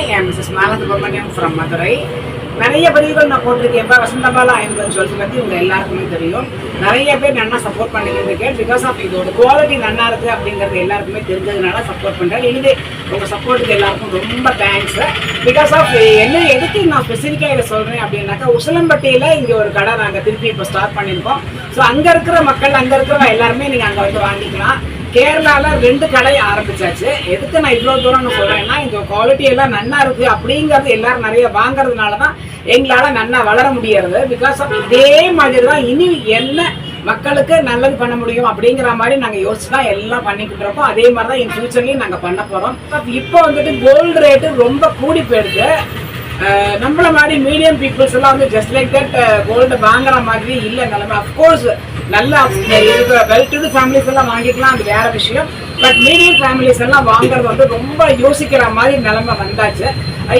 Hi I Mrs Mala Subramaniam from Madurai. நிறைய பதிவுகள் நான் போட்டிருக்கேன். இப்போ வசந்தபாலா ஐம்பது சொல்லி பற்றி உங்கள் எல்லாருக்குமே தெரியும். நிறைய பேர் நன்னா சப்போர்ட் பண்ணிக்கிட்டு இருக்கேன் பிகாஸ் ஆஃப் இதோட குவாலிட்டி நல்லா இருக்குது அப்படிங்கிறது எல்லாருக்குமே தெரிஞ்சதுனால சப்போர்ட் பண்ணுறேன் இனிமே உங்கள் சப்போர்ட்டுக்கு எல்லாருக்கும் ரொம்ப தேங்க்ஸ் பிகாஸ் ஆஃப் என்ன எதுக்கு நான் ஸ்பெசிஃபிக்காக இதை சொல்கிறேன் அப்படின்னாக்கா உசலம்பட்டியில் இங்கே ஒரு கடை நாங்கள் திருப்பி இப்போ ஸ்டார்ட் பண்ணியிருக்கோம். ஸோ அங்கே இருக்கிற மக்கள் அங்கே இருக்கிற எல்லாருமே நீங்கள் அங்கே வந்து வாங்கிக்கலாம். கேரளாவில் ரெண்டு கடை ஆரம்பிச்சாச்சு. எதுக்கு நான் இவ்வளோ தூரம்னு சொல்கிறேன்னா இந்த குவாலிட்டி எல்லாம் நன்னா இருக்குது அப்படிங்கிறது எல்லாரும் நிறைய வாங்குறதுனால தான் எங்களால் நன்னா வளர முடியறது. பிகாஸ் ஆஃப் இதே மாதிரி தான் இனி என்ன மக்களுக்கு நல்லது பண்ண முடியும் அப்படிங்கிற மாதிரி நாங்கள் யோசிச்சு தான் எல்லாம் பண்ணிக்கிட்டு இருக்கோம். அதே மாதிரி தான் இன் ஃபியூச்சர்லையும் நாங்கள் பண்ண போகிறோம் இப்போ வந்துட்டு கோல்டு ரேட்டு ரொம்ப கூடி போயிடுது நம்மளை நம்மள மாதிரி மீடியம் பீப்புள்ஸ் எல்லாம் வந்து ஜஸ்ட் லைக் தட் கோல்டு வாங்குற மாதிரி இல்லை நிலமை அஃப்கோர்ஸ் நல்ல வெல்டு ஃபேமிலிஸ் எல்லாம் வாங்கிக்கலாம் அது வேற விஷயம். பட் மீடியம் ஃபேமிலிஸ் எல்லாம் வாங்குறது வந்து ரொம்ப யோசிக்கிற மாதிரி நிலைமை வந்தாச்சு.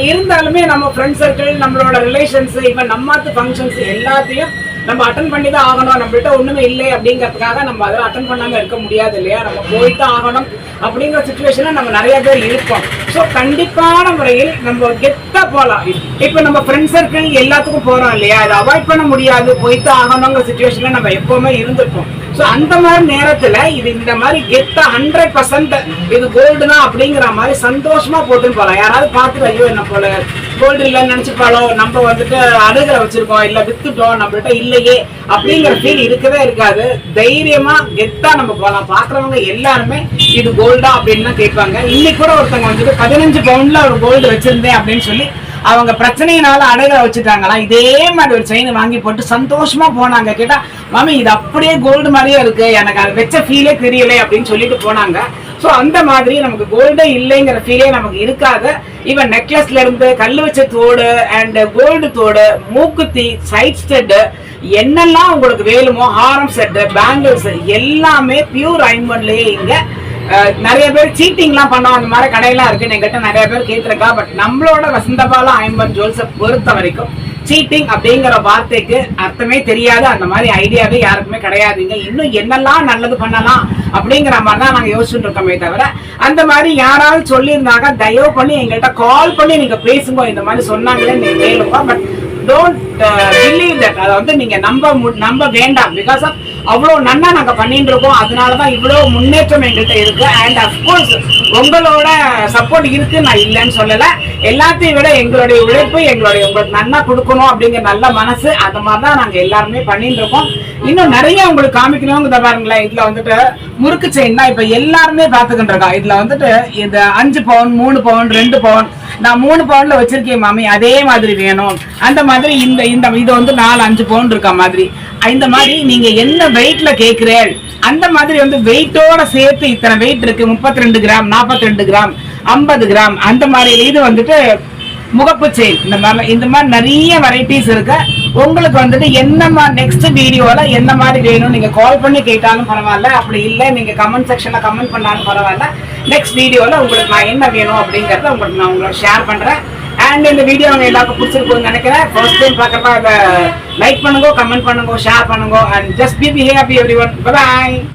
இருந்தாலுமே நம்ம ஃப்ரெண்ட் சர்க்கிள் நம்மளோட ரிலேஷன்ஸ் இவன் நம்மாத்து ஃபங்க்ஷன்ஸ் எல்லாத்தையும் நம்ம அட்டன் பண்ணி தான் ஆகணும். நம்மள்ட்ட ஒண்ணுமே இல்லை அப்படிங்கிறதுக்காக நம்ம அதை அட்டன் பண்ணாம இருக்க முடியாது இல்லையா? நம்ம போயிட்டு ஆகணும் அப்படிங்கிற சுச்சுவேஷன்ல நம்ம நிறைய பேர் இருப்போம். ஸோ கண்டிப்பான முறையில் நம்ம கெத்தா போகலாம் இப்போ நம்ம ஃப்ரெண்ட்ஸ் சர்க்கிள் எல்லாத்துக்கும் போறோம் இல்லையா? அதை அவாய்ட் பண்ண முடியாது. போயிட்டு ஆகணுங்கிற சுச்சுவேஷன்ல நம்ம எப்பவுமே இருந்திருப்போம். ஸோ அந்த மாதிரி நேரத்துல இது இந்த மாதிரி கெத்தா ஹண்ட்ரட் பர்சன்ட் இது கோல்டு தான் அப்படிங்கிற மாதிரி சந்தோஷமா போட்டுன்னு போகலாம் யாராவது பார்த்துட்டு ஐயோ என்ன போல? கோல்டு இல்லைன்னு நினைச்சுப்பாளோ நம்ம வந்துட்டு அணுகிற வச்சிருக்கோம். இல்ல வித்துட்டோம். நம்மள்ட்ட இல்லையே. அப்படிங்கிற ஃபீல் இருக்கவே இருக்காது. தைரியமா கெத்தா நம்ம போகலாம் பாக்குறவங்க எல்லாருமே இது கோல்டா அப்படின்னு கேட்பாங்க. இன்னைக்கு கூட ஒருத்தவங்க வந்துட்டு பதினஞ்சு பவுண்ட்ல ஒரு கோல்டு வச்சிருந்தேன் அப்படின்னு சொல்லி அவங்க பிரச்சனையினால அடகுற வச்சுட்டாங்களா? இதே மாதிரி ஒரு செயின் வாங்கி போட்டு சந்தோஷமா போனாங்க. கேட்டா மாமி இது அப்படியே கோல்டு மாதிரியே இருக்கு. எனக்கு அது வச்ச ஃபீலே தெரியல அப்படின்னு சொல்லிட்டு போனாங்க. ஸோ அந்த மாதிரி நமக்கு கோல்டே இல்லைங்கிற ஃபீலே நமக்கு இருக்காது. ஈவன் நெக்லஸ்ல இருந்து கல் வச்ச தோடு அண்ட் கோல்டு தோடு மூக்குத்தி சைட் ஸ்டெட்டு என்னெல்லாம் உங்களுக்கு வேணுமோ ஹாரம் செட்டு பேங்கிள்ஸ் எல்லாமே பியூர் ஐம்பன்லயே இங்கே நிறைய பேர் சீட்டிங்லாம் பண்ணோம் அந்த மாதிரி கடையெல்லாம் இருக்கு. என்கிட்ட நிறைய பேர் கேட்டிருக்கா பட் நம்மளோட வசந்தபாலா ஐம்பன் ஜுவல்ஸை பொறுத்த வரைக்கும் சீட்டிங் அப்படிங்கிற வார்த்தைக்கு அர்த்தமே தெரியாது. அந்த மாதிரி ஐடியாவே யாருக்குமே கிடையாதுங்க இன்னும் என்னெல்லாம் நல்லது பண்ணலாம் அப்படிங்கிற மாதிரி தான் நாங்கள் யோசிச்சுட்டு இருக்கோமே தவிர அந்த மாதிரி யாராவது சொல்லியிருந்தாங்க தயவு பண்ணி எங்கள்கிட்ட கால் பண்ணி நீங்கள் பேசுங்க. இந்த மாதிரி சொன்னாங்களே நீங்கள் கேளுங்க. But don't believe uh, that அதை வந்து நீங்கள் நம்ப மு- நம்ப வேண்டாம். பிகாஸ் ஆஃப் அவ்வளோ நன்னா நாங்க பண்ணிட்டு இருக்கோம். அதனால தான் இவ்வளோ முன்னேற்றம் எங்கள்கிட்ட இருக்கு. அண்ட் அஃப்கோர்ஸ் உங்களோட சப்போர்ட் இருக்கு. நான் இல்லைன்னு சொல்லல. எல்லாத்தையும் விட எங்களுடைய உழைப்பு எங்களுடைய உங்களுக்கு நன்னா கொடுக்கணும் அப்படிங்கிற நல்ல மனசு அந்த மாதிரி தான் நாங்க எல்லாருமே பண்ணிட்டு இருக்கோம். இன்னும் நிறைய உங்களுக்கு காமிக்கணுங்கிற பாருங்களேன். இதுல வந்துட்டு முறுக்கு செயின் தான் இப்ப எல்லாருமே பாத்துக்கிட்டு இருக்கோம் இதுல வந்துட்டு இது அஞ்சு பவுன் மூணு பவுன் ரெண்டு பவுன் நான் மூணு பவுன்ல வச்சிருக்கேன் மாமி. அதே மாதிரி வேணும். அந்த மாதிரி இந்த இந்த இது வந்து நாலு அஞ்சு பவுன் இருக்க மாதிரி. இந்த மாதிரி நீங்க என்ன வெயிட்ல கேக்குறேன்? அந்த மாதிரி வந்து வெயிட்டோட சேர்த்து இத்தனை வெயிட் இருக்கு? முப்பத்தி ரெண்டு கிராம் நாற்பத்தி ரெண்டு கிராம் ஐம்பது கிராம் அந்த மாதிரி இது வந்துட்டு முகப்பு செயின் இந்த மாதிரி இந்த மாதிரி நிறைய வெரைட்டிஸ் இருக்கு. உங்களுக்கு வந்துட்டு என்ன மாதிரி நெக்ஸ்ட் வீடியோல என்ன மாதிரி வேணும் நீங்க கால் பண்ணி கேட்டாலும் பரவாயில்ல. அப்படி இல்லை நீங்க கமெண்ட் செக்ஷன்ல கமெண்ட் பண்ணாலும் பரவாயில்ல. நெக்ஸ்ட் வீடியோல உங்களுக்கு நான் என்ன வேணும் அப்படிங்கறத உங்களுக்கு நான் உங்களோட ஷேர் பண்றேன். அண்ட் இந்த வீடியோ அவங்க எல்லாருக்கும் பிடிச்சிருக்கும்னு நினைக்கிறேன். ஃபர்ஸ்ட் டைம் பார்க்குறப்ப அதை லைக் பண்ணுங்க கமெண்ட் பண்ணுங்க ஷேர் பண்ணுங்க and just be hey happy everyone bye